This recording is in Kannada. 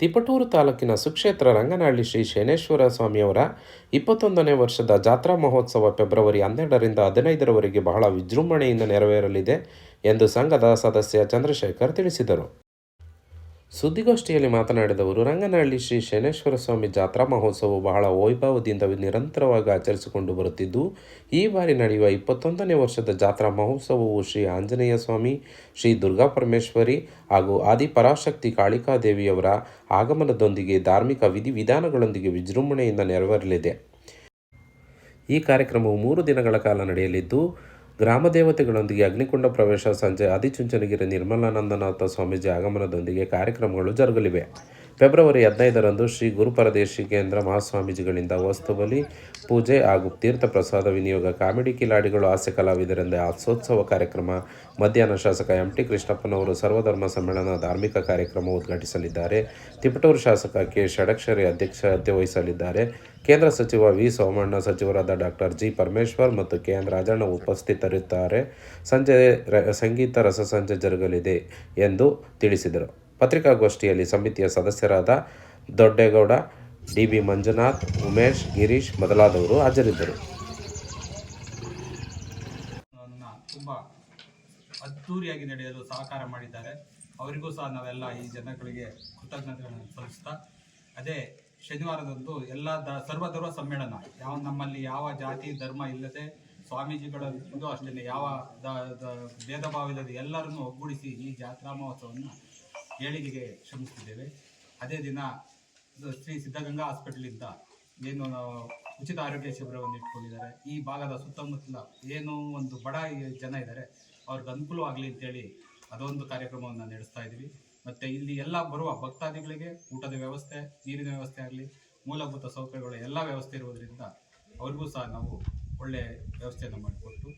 ತಿಪಟೂರು ತಾಲೂಕಿನ ಸುಕ್ಷೇತ್ರ ರಂಗನಹಳ್ಳಿ ಶ್ರೀ ಶೇನೇಶ್ವರ ಸ್ವಾಮಿಯವರ ಇಪ್ಪತ್ತೊಂದನೇ ವರ್ಷದ ಜಾತ್ರಾ ಮಹೋತ್ಸವ ಫೆಬ್ರವರಿ ಹನ್ನೆರಡರಿಂದ ಹದಿನೈದರವರೆಗೆ ಬಹಳ ವಿಜೃಂಭಣೆಯಿಂದ ನೆರವೇರಲಿದೆ ಎಂದು ಸಂಘದ ಸದಸ್ಯ ಚಂದ್ರಶೇಖರ್ ತಿಳಿಸಿದರು. ಸುದ್ದಿಗೋಷ್ಠಿಯಲ್ಲಿ ಮಾತನಾಡಿದವರು, ರಂಗನಹಳ್ಳಿ ಶ್ರೀ ಶನೇಶ್ವರ ಸ್ವಾಮಿ ಜಾತ್ರಾ ಮಹೋತ್ಸವವು ಬಹಳ ವೈಭವದಿಂದ ನಿರಂತರವಾಗಿ ಆಚರಿಸಿಕೊಂಡು ಬರುತ್ತಿದ್ದು, ಈ ಬಾರಿ ನಡೆಯುವ ಇಪ್ಪತ್ತೊಂದನೇ ವರ್ಷದ ಜಾತ್ರಾ ಮಹೋತ್ಸವವು ಶ್ರೀ ಆಂಜನೇಯ ಸ್ವಾಮಿ, ಶ್ರೀ ದುರ್ಗಾ ಪರಮೇಶ್ವರಿ ಹಾಗೂ ಆದಿಪರಾಶಕ್ತಿ ಕಾಳಿಕಾದೇವಿಯವರ ಆಗಮನದೊಂದಿಗೆ ಧಾರ್ಮಿಕ ವಿಧಿವಿಧಾನಗಳೊಂದಿಗೆ ವಿಜೃಂಭಣೆಯಿಂದ ನೆರವೇರಲಿದೆ. ಈ ಕಾರ್ಯಕ್ರಮವು ಮೂರು ದಿನಗಳ ಕಾಲ ನಡೆಯಲಿದ್ದು ಗ್ರಾಮ ದೇವತೆಗಳೊಂದಿಗೆ ಅಗ್ನಿಕುಂಡ ಪ್ರವೇಶ ಸಂಜೆ ಆದಿಚುಂಚನಗಿರಿ ನಿರ್ಮಲಾನಂದನಾಥ ಸ್ವಾಮೀಜಿ ಆಗಮನದೊಂದಿಗೆ ಕಾರ್ಯಕ್ರಮಗಳು ಜರುಗಲಿವೆ. ಫೆಬ್ರವರಿ ಹದಿನೈದರಂದು ಶ್ರೀ ಗುರುಪರದೇಶಿ ಕೇಂದ್ರ ಮಹಾಸ್ವಾಮೀಜಿಗಳಿಂದ ವಸ್ತುಬಲಿ ಪೂಜೆ ಹಾಗೂ ತೀರ್ಥ ಪ್ರಸಾದ ವಿನಿಯೋಗ, ಕಾಮಿಡಿ ಕಿಲಾಡಿಗಳು, ಹಾಸ್ಯ ಕಲಾವಿದರಿಂದ ಹಾಸ್ಯೋತ್ಸವ ಕಾರ್ಯಕ್ರಮ ಮಧ್ಯಾಹ್ನ ಶಾಸಕ ಎಂ ಟಿ ಕೃಷ್ಣಪ್ಪನವರು ಸರ್ವಧರ್ಮ ಸಮ್ಮೇಳನ ಧಾರ್ಮಿಕ ಕಾರ್ಯಕ್ರಮ ಉದ್ಘಾಟಿಸಲಿದ್ದಾರೆ. ತಿಪಟೂರು ಶಾಸಕ ಕೆ ಷಡಕ್ಷರಿ ಅಧ್ಯಕ್ಷತೆ ವಹಿಸಲಿದ್ದಾರೆ. ಕೇಂದ್ರ ಸಚಿವ ವಿ ಸೋಮಣ್ಣ, ಸಚಿವರಾದ ಡಾಕ್ಟರ್ ಜಿ ಪರಮೇಶ್ವರ್ ಮತ್ತು ಕೆ ಎನ್ ರಾಜಣ್ಣ ಉಪಸ್ಥಿತರಿದ್ದಾರೆ. ಸಂಜೆ ಸಂಗೀತ ರಸಸಂಜೆ ಜರುಗಲಿದೆ ಎಂದು ತಿಳಿಸಿದರು. ಪತ್ರಿಕಾಗೋಷ್ಠಿಯಲ್ಲಿ ಸಮಿತಿಯ ಸದಸ್ಯರಾದ ದೊಡ್ಡೇಗೌಡ ಡಿ ಬಿ ಮಂಜುನಾಥ್, ಉಮೇಶ್, ಗಿರೀಶ್ ಮೊದಲಾದವರು ಹಾಜರಿದ್ದರು. ತುಂಬ ಅದ್ಧೂರಿಯಾಗಿ ನಡೆಯಲು ಸಹಕಾರ ಮಾಡಿದ್ದಾರೆ. ಅವರಿಗೂ ಸಹ ನಾವೆಲ್ಲ ಈ ಜನಗಳಿಗೆ ಕೃತಜ್ಞತೆಗಳನ್ನು ಸಲ್ಲಿಸ್ತಾ, ಅದೇ ಶನಿವಾರದಂದು ಎಲ್ಲ ದ, ಸರ್ವಧರ್ಮ ಸಮ್ಮೇಳನ, ಯಾವ ನಮ್ಮಲ್ಲಿ ಯಾವ ಜಾತಿ, ಧರ್ಮ ಇಲ್ಲದೆ ಸ್ವಾಮೀಜಿಗಳದ್ದು ಅಷ್ಟೇ ಯಾವ ದ- ಭೇದ ಭಾವ ಇಲ್ಲದೆ ಎಲ್ಲರನ್ನು ಒಗ್ಗೂಡಿಸಿ ಈ ಜಾತ್ರಾ ಮಹೋತ್ಸವವನ್ನು ಏಳಿಗೆಗೆ ಶ್ರಮಿಸ್ತಿದ್ದೇವೆ. ಅದೇ ದಿನ ಶ್ರೀ ಸಿದ್ಧಗಂಗಾ ಹಾಸ್ಪಿಟಲಿಂದ ಏನು ಉಚಿತ ಆರೋಗ್ಯ ಶಿಬಿರವನ್ನು ಇಟ್ಕೊಂಡಿದ್ದಾರೆ. ಈ ಭಾಗದ ಸುತ್ತಮುತ್ತಲ ಏನು ಒಂದು ಬಡ ಜನ ಇದ್ದಾರೆ. ಅವ್ರಿಗೆ ಅನುಕೂಲವಾಗಲಿ ಅಂತೇಳಿ ಅದೊಂದು ಕಾರ್ಯಕ್ರಮವನ್ನು ನಡೆಸ್ತಾ ಇದ್ದೀವಿ. ಮತ್ತು ಇಲ್ಲಿ ಎಲ್ಲ ಬರುವ ಭಕ್ತಾದಿಗಳಿಗೆ ಊಟದ ವ್ಯವಸ್ಥೆ, ನೀರಿನ ವ್ಯವಸ್ಥೆ ಆಗಲಿ, ಮೂಲಭೂತ ಸೌಕರ್ಯಗಳು ಎಲ್ಲ ವ್ಯವಸ್ಥೆ ಇರುವುದರಿಂದ ಅವ್ರಿಗೂ ಸಹ ನಾವು ಒಳ್ಳೆಯ ವ್ಯವಸ್ಥೆಯನ್ನು ಮಾಡಿಕೊಟ್ಟು